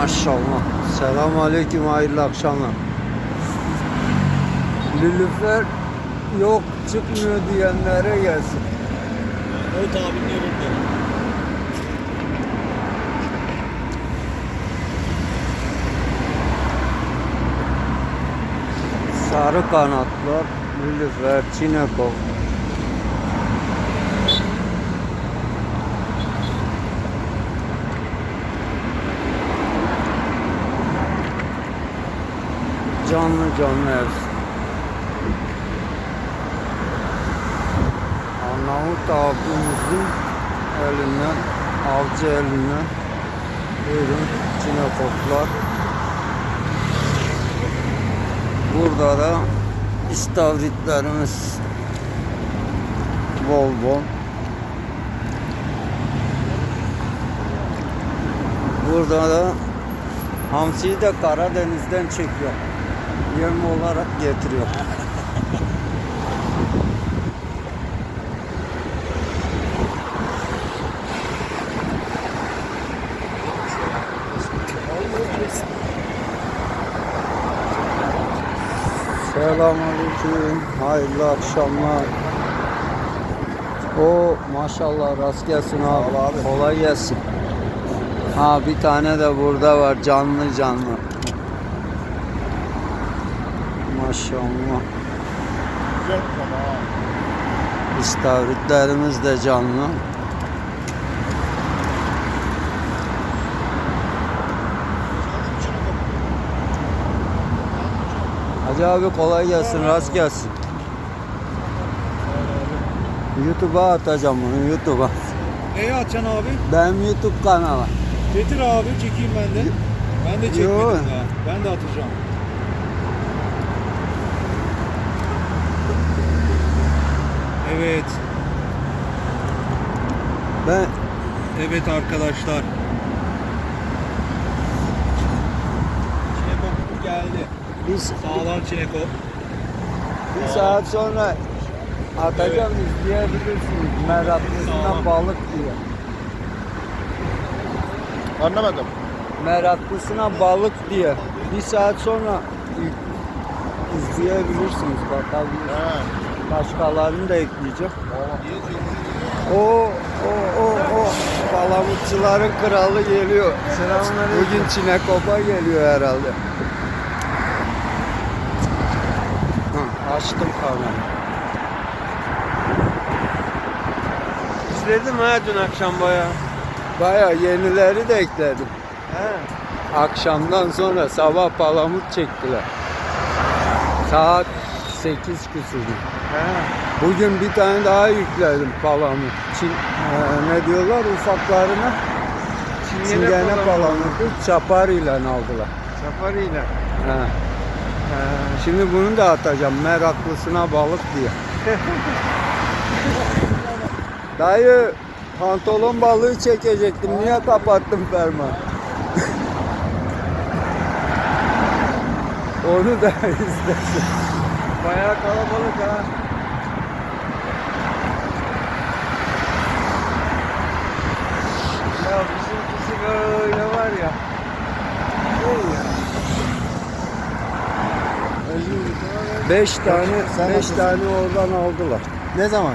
Maşallah. Selam aleyküm hayırlı akşamlar. Lülüfer yok çıkmıyor diyenlere gelsin. Evet abinin önünde. Sarı kanatlar, lülüfer, çinekop. Canlı canlı hepsi. Arnavut abimizin elinden, avcı elinden buyurun çinekoplar. Burada da istavritlerimiz bol bol. Burada da hamsiyi de Karadeniz'den çekiyor. Yem olarak getiriyor. Selamünaleyküm. Hayırlı akşamlar. O maşallah rast gelsin abi. abi. Kolay gelsin. Ha bir tane de burada var canlı canlı. Maşallah. Güzel. İstavritlerimiz de canlı. Hacı abi kolay gelsin, rast gelsin. YouTube'a atacağım bunu, YouTube'a. Neye atacaksın abi? Benim YouTube kanalı. Getir abi çekeyim ben de. Ben de çekmedim Yo. daha. Ben de atacağım. Evet. Ben Evet arkadaşlar. Çinekop geldi. biz Sağlam çinekop. bir saat sonra atacağım izleyebilirsiniz. Meraklısına Tamam. balık diye. Anlamadım. Meraklısına balık diye. Bir saat sonra izleyebilirsiniz, bakabilirsiniz. Ha. Başkalarını da ekleyeceğim. O, o, o, o. Palamutçuların kralı geliyor. Selamünaleyküm. Bugün Çinekopa geliyor herhalde. Hı, açtım kamerayı. İzledim ha dün akşam baya. Baya yenileri de ekledim. He. Akşamdan sonra sabah palamut çektiler. Saat 8 küsürdü. He. Bugün bir tane daha yükledim palamut. Çin, eee, ne diyorlar ufaklarına? Çingene Çingene palamutu. palamutu çapar ile aldılar. Safariyle. He. He, Şimdi bunu da atacağım meraklısına balık diye. Dayı pantolon balığı çekecektim. Niye kapattım ferma? Onu da izlesin. Bayağı kalabalık ha. Ya bizimkisi böyle var ya. Şey ya. Beş tane, Sen beş nasılsın? tane oradan aldılar. Ne zaman?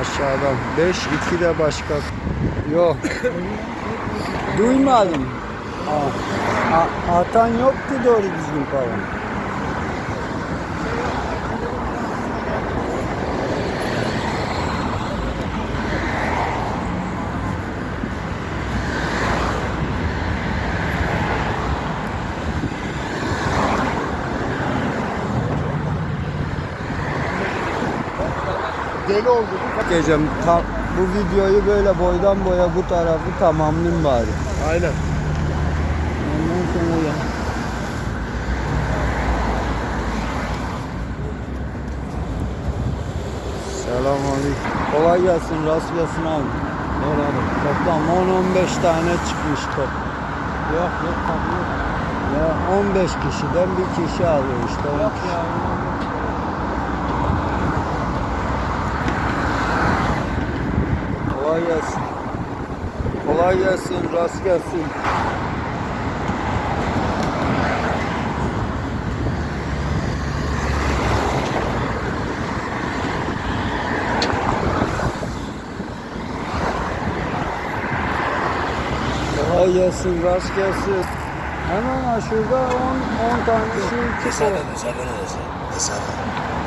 Aşağıdan. Beş, iki de başka. Yok. Duymadım. Aa, a- atan yok ki doğru düzgün falan. Deli oldu. Gecem tam bu videoyu böyle boydan boya bu tarafı tamamlayayım bari. Aynen. Ondan sonra ya. Selamünaleyküm. Kolay gelsin, rast gelsin abi. Beraber. Toplam 10-15 tane çıkmış top. Yok yok tabii. Ya 15 kişiden bir kişi alıyor işte. Yok ya. Kolay gelsin. Kolay gelsin, rast gelsin. Kolay gelsin, rast gelsin. Hemen aşırıda 10 10 tane şey çıkıyor. Mesafe, mesafe neresi? Mesafe.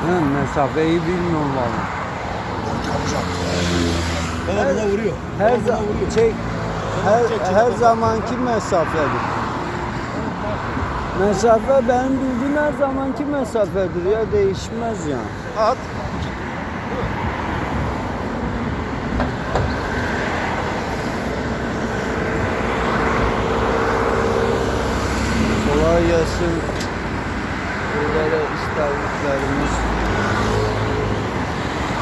He, mesafeyi bilmiyorum valla. Tam uzak. Baba Her- buna vuruyor. Her buna za- vuruyor. çek her, çek, çek her zamanki mesafedir. Mesafe benim bildiğim her zamanki mesafedir ya değişmez yani. At. Kolay gelsin. Burada da istavritlerimiz.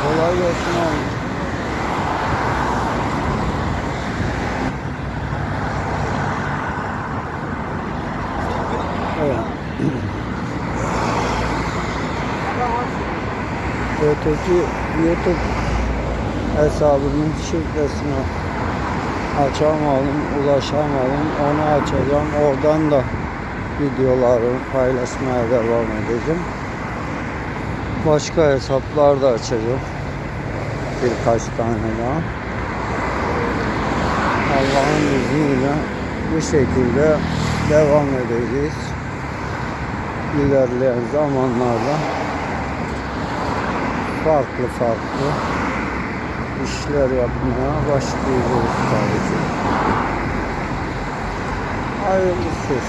Kolay gelsin abi. Evet. Öteki YouTube hesabımın şifresini açamadım, ulaşamadım. Onu açacağım. Oradan da videolarımı paylaşmaya devam edeceğim. Başka hesaplar da açacağım. Birkaç tane daha. Allah'ın izniyle bu şekilde devam edeceğiz. İlerleyen zamanlarda farklı farklı işler yapmaya başlayacağız tabii ki. Hayırlısı.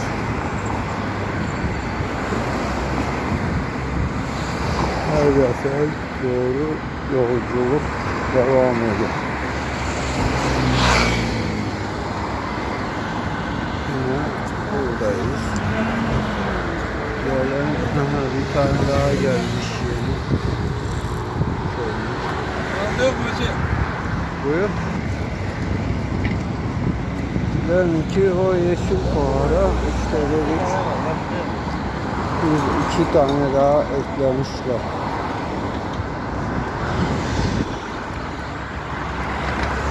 Hedefe doğru yolculuk devam ediyor. Yine buradayız. Aha, bir tane daha gelmiş Mu şey? Buyur. Benimki o yeşil kovara işte dedik. Biz iki tane daha eklemişler.